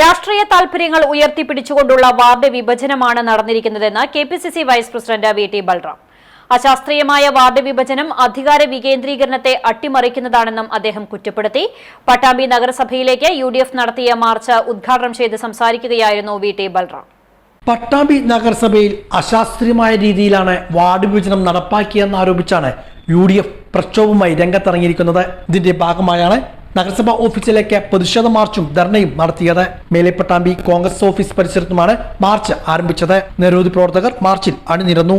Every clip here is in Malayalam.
രാഷ്ട്രീയ താൽപര്യങ്ങൾ ഉയർത്തിപ്പിടിച്ചുകൊണ്ടുള്ള വാർഡ് വിഭജനമാണ് നടന്നിരിക്കുന്നതെന്ന് K P C C vice president V T Balram. അശാസ്ത്രീയമായ വാർഡ് വിഭജനം അധികാര വികേന്ദ്രീകരണത്തെ അട്ടിമറിക്കുന്നതാണെന്നും അദ്ദേഹം കുറ്റപ്പെടുത്തി. പട്ടാമ്പി നഗരസഭയിലേക്ക് യു നടത്തിയ മാർച്ച് ഉദ്ഘാടനം ചെയ്ത് സംസാരിക്കുകയായിരുന്നു വി ടി ബൽറാം. പട്ടാമ്പി നഗരസഭയിൽ അശാസ്ത്രീയമായ രീതിയിലാണ് വാർഡ് വിഭജനം നടപ്പാക്കിയെന്ന് ആരോപിച്ചാണ് യു ഡി എഫ് പ്രക്ഷോഭവുമായി രംഗത്തിറങ്ങിയിരിക്കുന്നത്. ഇതിന്റെ ഭാഗമായാണ് നഗരസഭാ ഓഫീസിലേക്ക് പ്രതിഷേധ മാർച്ചും ധർണയും നടത്തിയത്. മേലെപ്പട്ടാമ്പി കോൺഗ്രസ് ഓഫീസ് പരിസരത്തുമാണ് മാർച്ച് ആരംഭിച്ചത്. നിരവധി പ്രവർത്തകർ മാർച്ചിൽ അണിനിരന്നു.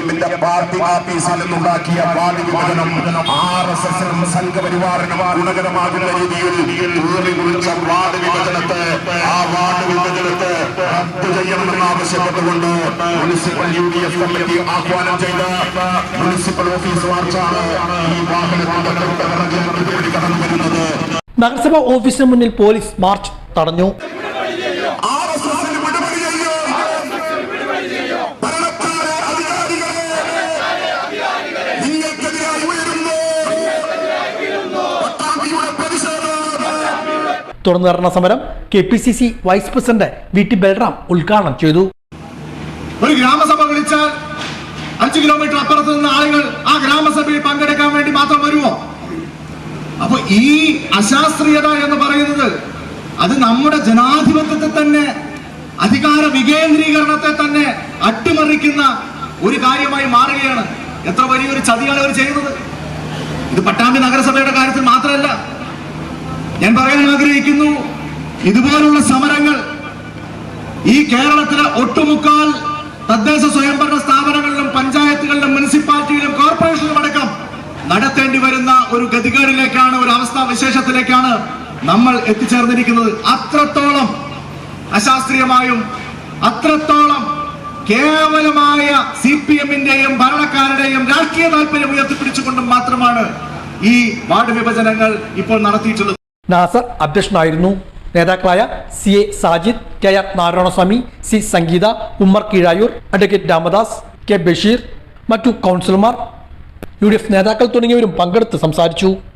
തങ്ങളുടെ പാർട്ടി ഗുണകരമാകുന്ന രീതിയിൽ വിഭജനത്തെ ആ വാർഡ് വിഭജനത്തെ റദ്ദു ചെയ്യണമെന്ന് ആവശ്യപ്പെട്ടുകൊണ്ട് municipal U D F committee ആഹ്വാനം ചെയ്ത മുനിസിപ്പൽ ഓഫീസ് മാർച്ചാണ് ഈ വാഹനത്തിന്റെ കടന്നു വരുന്നത്. നഗരസഭാ ഓഫീസിന് മുന്നിൽ പോലീസ് മാർച്ച് തടഞ്ഞു. തുടർന്ന് നടന്ന സമരം K P C C vice president V T Balram ഉദ്ഘാടനം ചെയ്തു. ഒരു ഗ്രാമസഭ വിളിച്ചാൽ അഞ്ച് കിലോമീറ്റർ അപ്പുറത്ത് നിന്ന് ആളുകൾ ആ ഗ്രാമസഭയിൽ പങ്കെടുക്കാൻ വേണ്ടി മാത്രം വരുമോ അപ്പൊ ഈ അശാസ്ത്രീയത എന്ന് പറയുന്നത് അത് നമ്മുടെ ജനാധിപത്യത്തെ തന്നെ അധികാര വികേന്ദ്രീകരണത്തെ തന്നെ അട്ടിമറിക്കുന്ന ഒരു കാര്യമായി മാറുകയാണ്. എത്ര വലിയൊരു ചതിയാണ് അവർ ചെയ്യുന്നത്. ഇത് പട്ടാമ്പി നഗരസഭയുടെ കാര്യത്തിൽ മാത്രമല്ല ആഗ്രഹിക്കുന്നു. ഇതുപോലുള്ള സമരങ്ങൾ ഈ കേരളത്തിലെ ഒട്ടുമുക്കാൽ തദ്ദേശ സ്വയംഭരണ സ്ഥാപനങ്ങളിലും പഞ്ചായത്തുകളിലും മുനിസിപ്പാലിറ്റിയിലും കോർപ്പറേഷനിലും അടക്കം നടത്തേണ്ടി വരുന്ന ഒരു ഗതികേടിലേക്കാണ് ഒരു അവസ്ഥാ വിശേഷത്തിലേക്കാണ് നമ്മൾ എത്തിച്ചേർന്നിരിക്കുന്നത്. അത്രത്തോളം അശാസ്ത്രീയമായും അത്രത്തോളം കേവലമായ സി പി എമ്മിന്റെയും ഭരണക്കാരുടെയും രാഷ്ട്രീയ താല്പര്യം ഉയർത്തിപ്പിടിച്ചുകൊണ്ടും മാത്രമാണ് ഈ വാർഡ് വിഭജനങ്ങൾ ഇപ്പോൾ നടത്തിയിട്ടുള്ളത്. നാസർ അധ്യക്ഷനായിരുന്നു. നേതാക്കളായ C A Sajid K R Narayanaswamy C Sangeetha Ummer Keezhayur advocate Ramadas K Basheer മറ്റു കൗൺസിലർമാർ യു നേതാക്കൾ തുടങ്ങിയവരും പങ്കെടുത്ത് സംസാരിച്ചു.